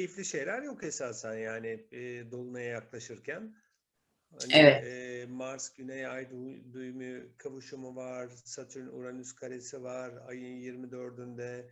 keyifli şeyler yok esasen yani e, Dolunay'a yaklaşırken. Hani, Evet. e, Mars Güney Ay du- düğümü kavuşumu var, Satürn Uranüs karesi var ayın 24'ünde.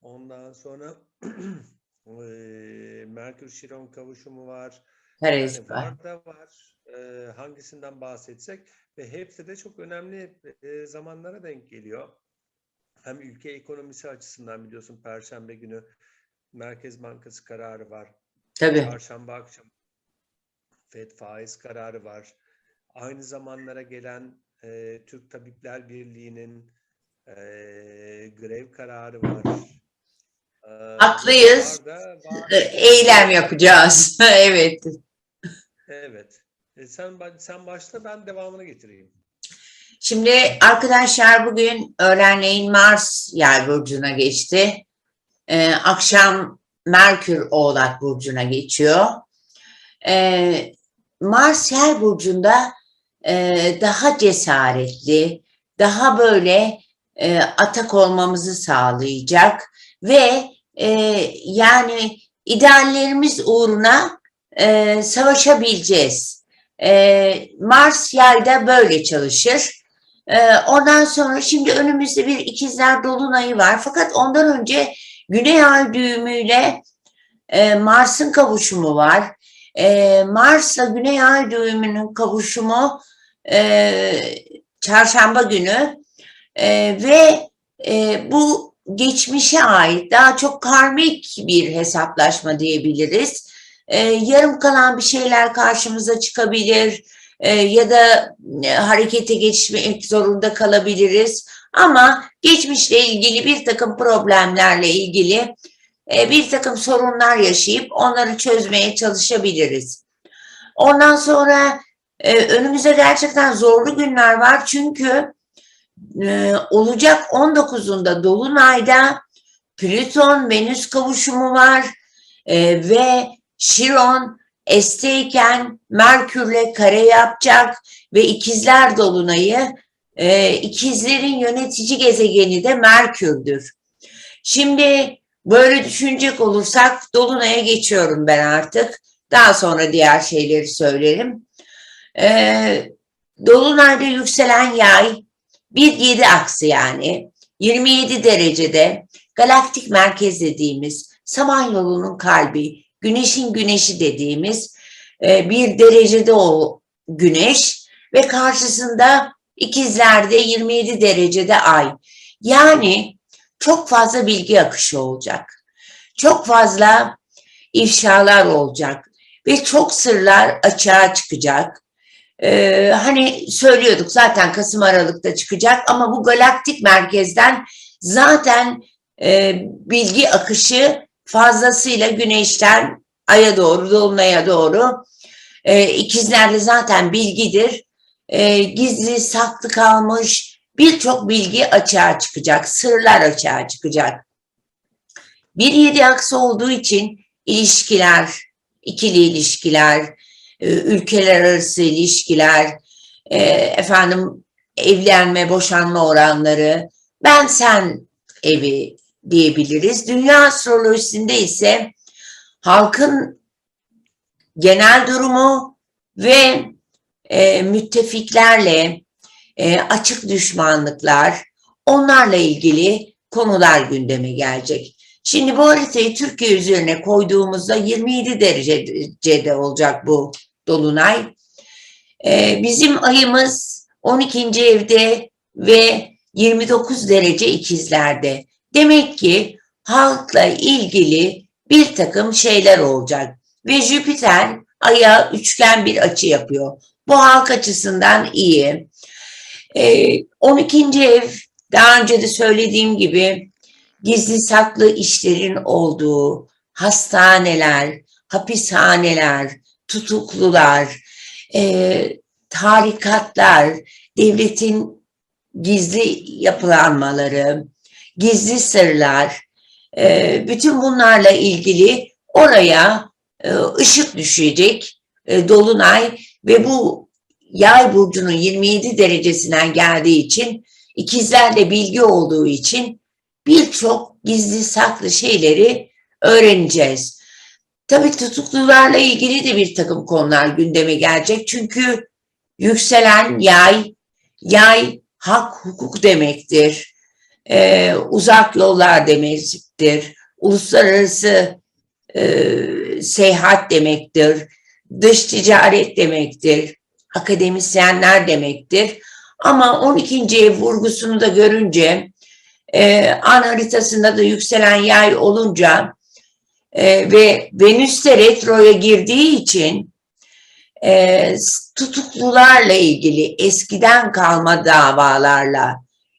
Ondan sonra e, Merkür Şiron kavuşumu var. Karesi Yani var. var da var. E, hangisinden bahsetsek ve hepsi de çok önemli e, zamanlara denk geliyor. Hem ülke ekonomisi açısından biliyorsun Perşembe günü Merkez Bankası kararı var. Tabii. Çarşamba akşam FED faiz kararı var. Aynı zamanlara gelen e, Türk Tabipler Birliği'nin e, grev kararı var. E, Haklıyız. E, Eylem yapacağız. evet. Evet. E, sen sen başla ben devamını getireyim. Şimdi arkadaşlar bugün öğlenleyin Mars yay burcuna geçti. Ee, akşam Merkür Oğlak burcuna geçiyor. Ee, Mars yay burcunda e, daha cesaretli, daha böyle e, atak olmamızı sağlayacak ve e, yani ideallerimiz uğruna e, savaşabileceğiz. E, Mars yayda böyle çalışır. Ee, ondan sonra şimdi önümüzde bir ikizler dolunayı var. Fakat ondan önce Güney Ay düğümüyle e, Mars'ın kavuşumu var. E, Mars'la Güney Ay düğümünün kavuşumu e, çarşamba günü E, ve e, bu geçmişe ait daha çok karmik bir hesaplaşma diyebiliriz. E, yarım kalan bir şeyler karşımıza çıkabilir e, ya da e, harekete geçmek zorunda kalabiliriz. Ama geçmişle ilgili bir takım problemlerle ilgili e, bir takım sorunlar yaşayıp onları çözmeye çalışabiliriz. Ondan sonra e, önümüzde gerçekten zorlu günler var çünkü e, olacak 19'unda Dolunay'da Plüton Venüs kavuşumu var ve Şiron Esteyken Merkürle kare yapacak ve ikizler dolunayı e, ikizlerin yönetici gezegeni de Merkür'dür. Şimdi böyle düşünecek olursak dolunaya geçiyorum ben artık. Daha sonra diğer şeyleri söylerim. E, dolunayda yükselen yay bir yedi aksı yani 27 derecede galaktik merkez dediğimiz Samanyolu'nun kalbi güneşin güneşi dediğimiz e, bir derecede o güneş ve karşısında ikizlerde 27 derecede ay. Yani çok fazla bilgi akışı olacak. Çok fazla ifşalar olacak ve çok sırlar açığa çıkacak. Ee, hani söylüyorduk zaten Kasım Aralık'ta çıkacak ama bu galaktik merkezden zaten e, bilgi akışı fazlasıyla güneşten aya doğru, dolunaya doğru. E, ikizlerde zaten bilgidir. E, gizli, saklı kalmış birçok bilgi açığa çıkacak, sırlar açığa çıkacak. Bir yedi aksı olduğu için ilişkiler, ikili ilişkiler, e, ülkeler arası ilişkiler, e, efendim evlenme, boşanma oranları, ben sen evi diyebiliriz. Dünya astrolojisinde ise halkın genel durumu ve e, müttefiklerle e, açık düşmanlıklar, onlarla ilgili konular gündeme gelecek. Şimdi bu haritayı Türkiye üzerine koyduğumuzda 27 derecede olacak bu dolunay. E, bizim ayımız 12. evde ve 29 derece ikizlerde. Demek ki halkla ilgili bir takım şeyler olacak. Ve Jüpiter aya üçgen bir açı yapıyor. Bu halk açısından iyi. Ee, 12. ev daha önce de söylediğim gibi gizli saklı işlerin olduğu hastaneler, hapishaneler, tutuklular, e, tarikatlar, devletin gizli yapılanmaları, gizli sırlar, e, bütün bunlarla ilgili oraya e, ışık düşecek e, dolunay ve bu yay burcunun 27 derecesinden geldiği için ikizlerle bilgi olduğu için birçok gizli saklı şeyleri öğreneceğiz. Tabii tutuklularla ilgili de bir takım konular gündeme gelecek. Çünkü yükselen yay, yay hak hukuk demektir. Ee, uzak yollar demektir. Uluslararası e, seyahat demektir. Dış ticaret demektir. Akademisyenler demektir. Ama 12. ev vurgusunu da görünce e, an haritasında da yükselen yay olunca e, ve Venüs de retroya girdiği için e, tutuklularla ilgili eskiden kalma davalarla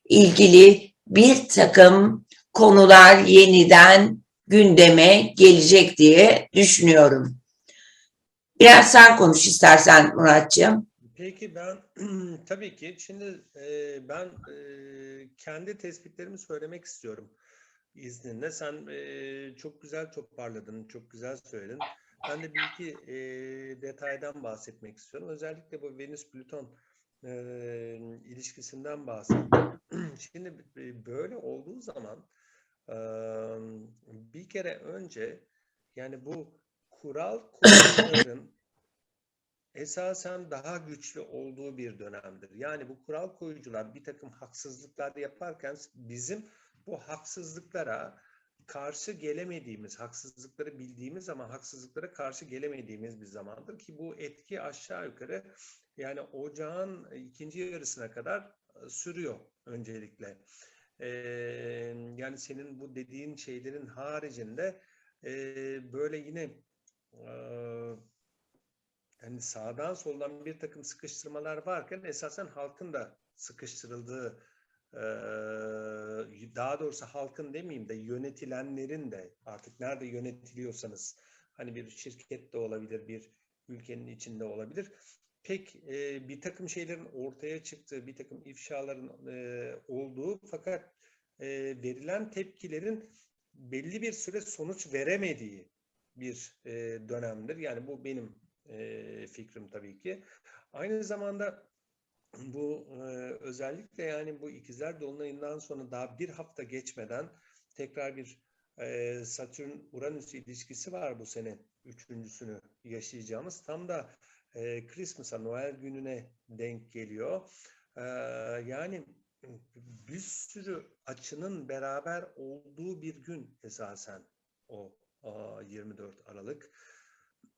ilgili bir takım konular yeniden gündeme gelecek diye düşünüyorum. Biraz sen konuş istersen Muratcığım. Peki ben tabii ki şimdi e, ben e, kendi tespitlerimi söylemek istiyorum izninle. Sen e, çok güzel toparladın, çok güzel söyledin. Ben de bir iki e, detaydan bahsetmek istiyorum. Özellikle bu Venüs-Plüton e, ilişkisinden bahsettim. Şimdi e, böyle olduğu zaman e, bir kere önce yani bu kural koyucuların esasen daha güçlü olduğu bir dönemdir. Yani bu kural koyucular bir takım haksızlıklar yaparken bizim bu haksızlıklara karşı gelemediğimiz, haksızlıkları bildiğimiz ama haksızlıklara karşı gelemediğimiz bir zamandır ki bu etki aşağı yukarı yani ocağın ikinci yarısına kadar e, sürüyor öncelikle. Ee, yani senin bu dediğin şeylerin haricinde e, böyle yine yani sağdan soldan bir takım sıkıştırmalar varken esasen halkın da sıkıştırıldığı daha doğrusu halkın demeyeyim de yönetilenlerin de artık nerede yönetiliyorsanız hani bir şirket de olabilir, bir ülkenin içinde olabilir. Pek e, bir takım şeylerin ortaya çıktığı, bir takım ifşaların e, olduğu fakat e, verilen tepkilerin belli bir süre sonuç veremediği bir e, dönemdir. Yani bu benim e, fikrim tabii ki. Aynı zamanda bu e, özellikle yani bu ikizler dolunayından sonra daha bir hafta geçmeden tekrar bir e, Satürn-Uranüs ilişkisi var bu sene üçüncüsünü yaşayacağımız. Tam da e, Christmas'a, Noel gününe denk geliyor. E, yani bir sürü açının beraber olduğu bir gün esasen o 24 Aralık.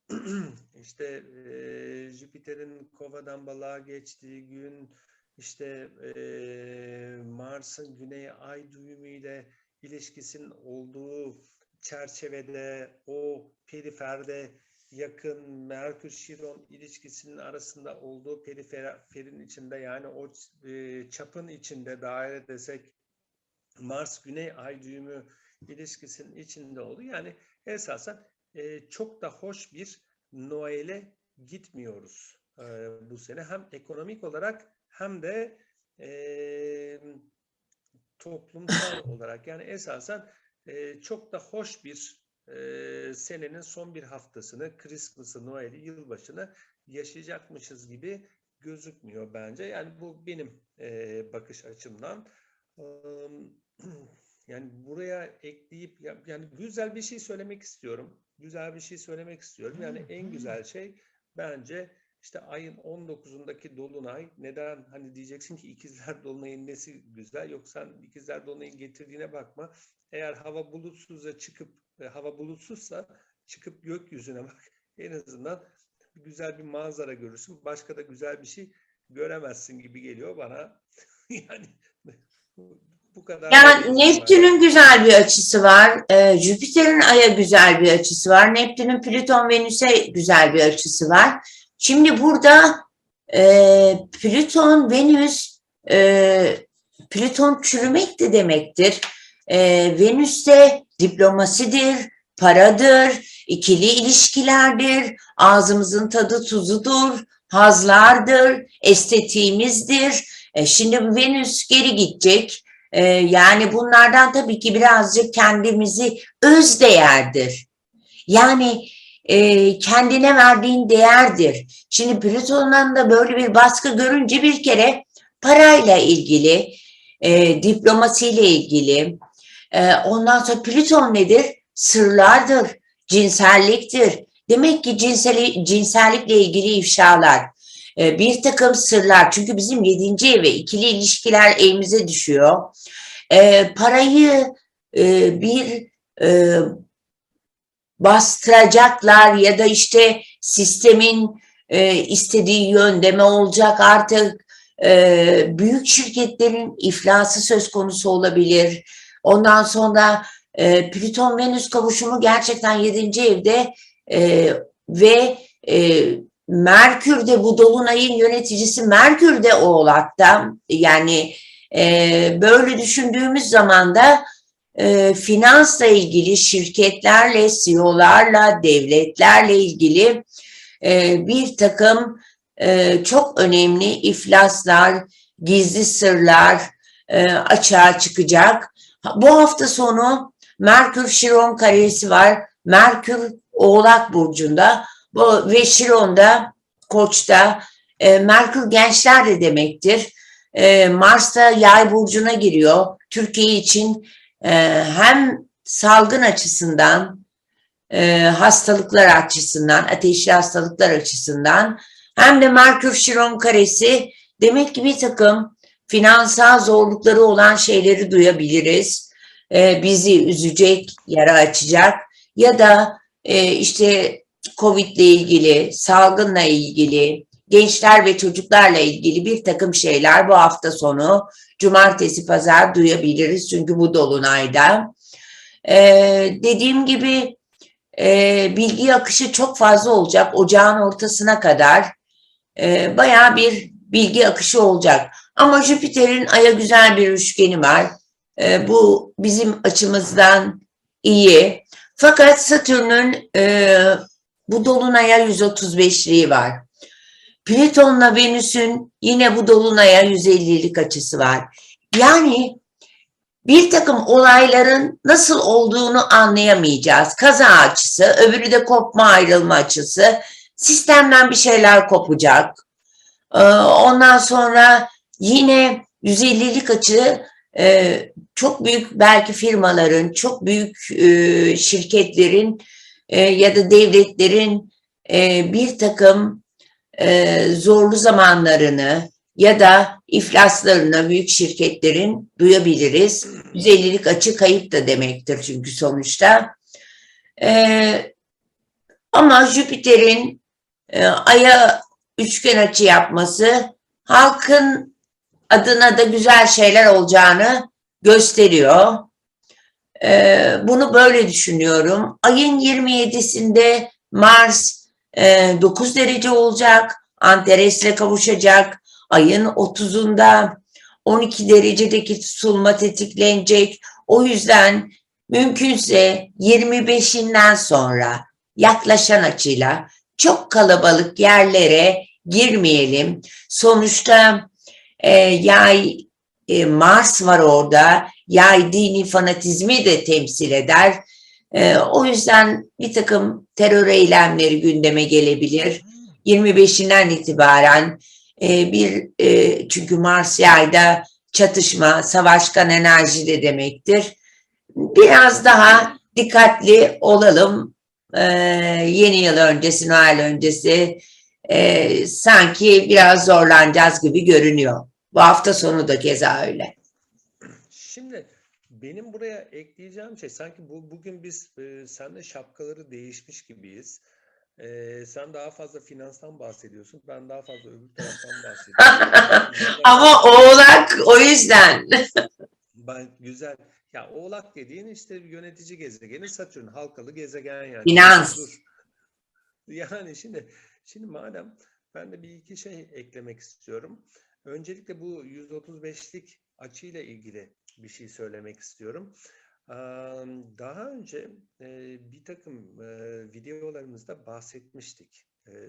işte e, Jüpiter'in kovadan balığa geçtiği gün işte e, Mars'ın güney ay düğümüyle ilişkisinin olduğu çerçevede o periferde yakın Merkür Şiron ilişkisinin arasında olduğu periferin içinde yani o e, çapın içinde daire desek Mars Güney Ay düğümü ilişkisinin içinde oldu. Yani esasen e, çok da hoş bir Noel'e gitmiyoruz e, bu sene. Hem ekonomik olarak hem de e, toplumsal olarak. Yani esasen e, çok da hoş bir e, senenin son bir haftasını, Christmas'ı, Noel'i, yılbaşını yaşayacakmışız gibi gözükmüyor bence. Yani bu benim e, bakış açımdan. Yani buraya ekleyip yani güzel bir şey söylemek istiyorum güzel bir şey söylemek istiyorum. Yani en güzel şey bence işte ayın 19'undaki dolunay neden hani diyeceksin ki ikizler dolunayın nesi güzel yoksa ikizler dolunayın getirdiğine bakma. Eğer hava bulutsuzsa çıkıp e, hava bulutsuzsa çıkıp gökyüzüne bak. En azından güzel bir manzara görürsün. Başka da güzel bir şey göremezsin gibi geliyor bana. yani bu kadar. Yani Neptün'ün güzel bir açısı var. E, Jüpiter'in Ay'a güzel bir açısı var. Neptün'ün Plüton Venüs'e güzel bir açısı var. Şimdi burada e, Plüton Venüs e, Plüton çürümek de demektir. E, Venüs de diplomasidir, paradır, ikili ilişkilerdir, ağzımızın tadı tuzudur, hazlardır, estetiğimizdir. E, şimdi Venüs geri gidecek. Ee, yani bunlardan tabii ki birazcık kendimizi öz değerdir. Yani e, kendine verdiğin değerdir. Şimdi Plüton'dan da böyle bir baskı görünce bir kere parayla ilgili, e, diplomasiyle ilgili, e, ondan sonra Plüton nedir? Sırlardır, cinselliktir. Demek ki cinsel, cinsellikle ilgili ifşalar, e, bir takım sırlar. Çünkü bizim yedinci eve ikili ilişkiler elimize düşüyor. E, parayı e, bir e, bastıracaklar ya da işte sistemin e, istediği yönde mi olacak artık büyük şirketlerin iflası söz konusu olabilir. Ondan sonra Plüton Venüs kavuşumu gerçekten 7. evde ve Merkür de bu dolunayın yöneticisi Merkür de Oğlak'ta yani e, böyle düşündüğümüz zaman da e, finansla ilgili şirketlerle, CEO'larla, devletlerle ilgili e, bir takım e, çok önemli iflaslar, gizli sırlar e, açığa çıkacak. Bu hafta sonu Merkür Şiron karesi var. Merkür Oğlak Burcu'nda bu, ve Şiron'da, Koç'ta. E, Merkür gençler de demektir. E, Mars'ta Yay Burcu'na giriyor. Türkiye için e, hem salgın açısından, e, hastalıklar açısından, ateşli hastalıklar açısından hem de Merkür Şiron karesi demek ki bir takım finansal zorlukları olan şeyleri duyabiliriz. E, bizi üzecek, yara açacak ya da e, işte Covid ile ilgili, salgınla ilgili, gençler ve çocuklarla ilgili bir takım şeyler bu hafta sonu cumartesi pazar duyabiliriz çünkü bu dolunayda. Ee, dediğim gibi e, bilgi akışı çok fazla olacak ocağın ortasına kadar e, bayağı bir bilgi akışı olacak. Ama Jüpiter'in Ay'a güzel bir üçgeni var. E, bu bizim açımızdan iyi. Fakat Satürn'ün e, bu dolunaya 135'liği var. Plüton'la Venüs'ün yine bu dolunaya 150'lik açısı var. Yani bir takım olayların nasıl olduğunu anlayamayacağız. Kaza açısı, öbürü de kopma ayrılma açısı. Sistemden bir şeyler kopacak. Ee, ondan sonra yine 150'lik açı e, çok büyük belki firmaların, çok büyük e, şirketlerin e, ya da devletlerin bir takım zorlu zamanlarını ya da iflaslarını büyük şirketlerin duyabiliriz. 150'lik açı kayıp da demektir çünkü sonuçta. Ama Jüpiter'in Ay'a üçgen açı yapması halkın adına da güzel şeyler olacağını gösteriyor. Ee, bunu böyle düşünüyorum. Ayın 27'sinde Mars e, 9 derece olacak. Antares'le kavuşacak. Ayın 30'unda 12 derecedeki tutulma tetiklenecek. O yüzden mümkünse 25'inden sonra yaklaşan açıyla çok kalabalık yerlere girmeyelim. Sonuçta e, yay e, Mars var orada. Yay dini fanatizmi de temsil eder. E, o yüzden bir takım terör eylemleri gündeme gelebilir. 25'inden itibaren e, bir e, çünkü Mars yayda çatışma, savaşkan enerji de demektir. Biraz daha dikkatli olalım. E, yeni yıl öncesi, Noel öncesi e, sanki biraz zorlanacağız gibi görünüyor. Bu hafta sonu da keza öyle. Şimdi benim buraya ekleyeceğim şey sanki bu bugün biz e, senle şapkaları değişmiş gibiyiz. E, sen daha fazla finanstan bahsediyorsun. Ben daha fazla öbür taraftan bahsediyorum. Ama oğlak o yüzden. ben güzel. Ya oğlak dediğin işte yönetici gezegeni Satürn. Halkalı gezegen yani. Finans. Yani şimdi şimdi madem ben de bir iki şey eklemek istiyorum. Öncelikle bu 135'lik açıyla ilgili bir şey söylemek istiyorum. Daha önce bir takım videolarımızda bahsetmiştik.